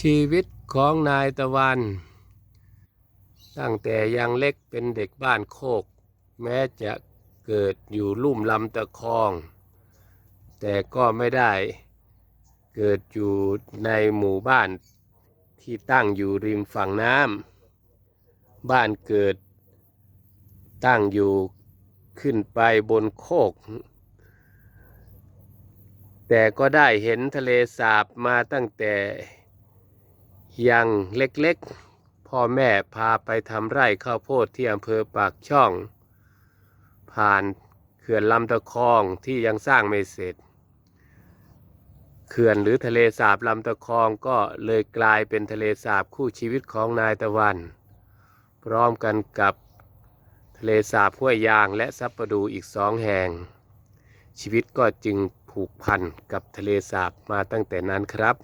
ชีวิตของนายตะวัน ตั้งแต่ยังเล็กเป็นเด็กบ้านโคก แม้จะเกิดอยู่ลุ่มลำตะคอง แต่ก็ไม่ได้เกิดอยู่ในหมู่บ้านที่ตั้งอยู่ริมฝั่งน้ำบ้านเกิดตั้งอยู่ขึ้นไปบนโคก แต่ก็ได้เห็นทะเลสาบมาตั้งแต่ ยังเล็กๆ พ่อแม่พาไปทำไร่ข้าวโพดที่อำเภอปากช่อง ผ่านเขื่อนลำตะคองที่ยังสร้างไม่เสร็จ เขื่อนหรือทะเลสาบลำตะคองก็เลยกลายเป็นทะเลสาบคู่ชีวิตของนายตะวัน พร้อมกันกับทะเลสาบห้วยยางและซับประดูอีกสองแห่ง ชีวิตก็จึงผูกพันกับทะเลสาบมาตั้งแต่นั้นครับ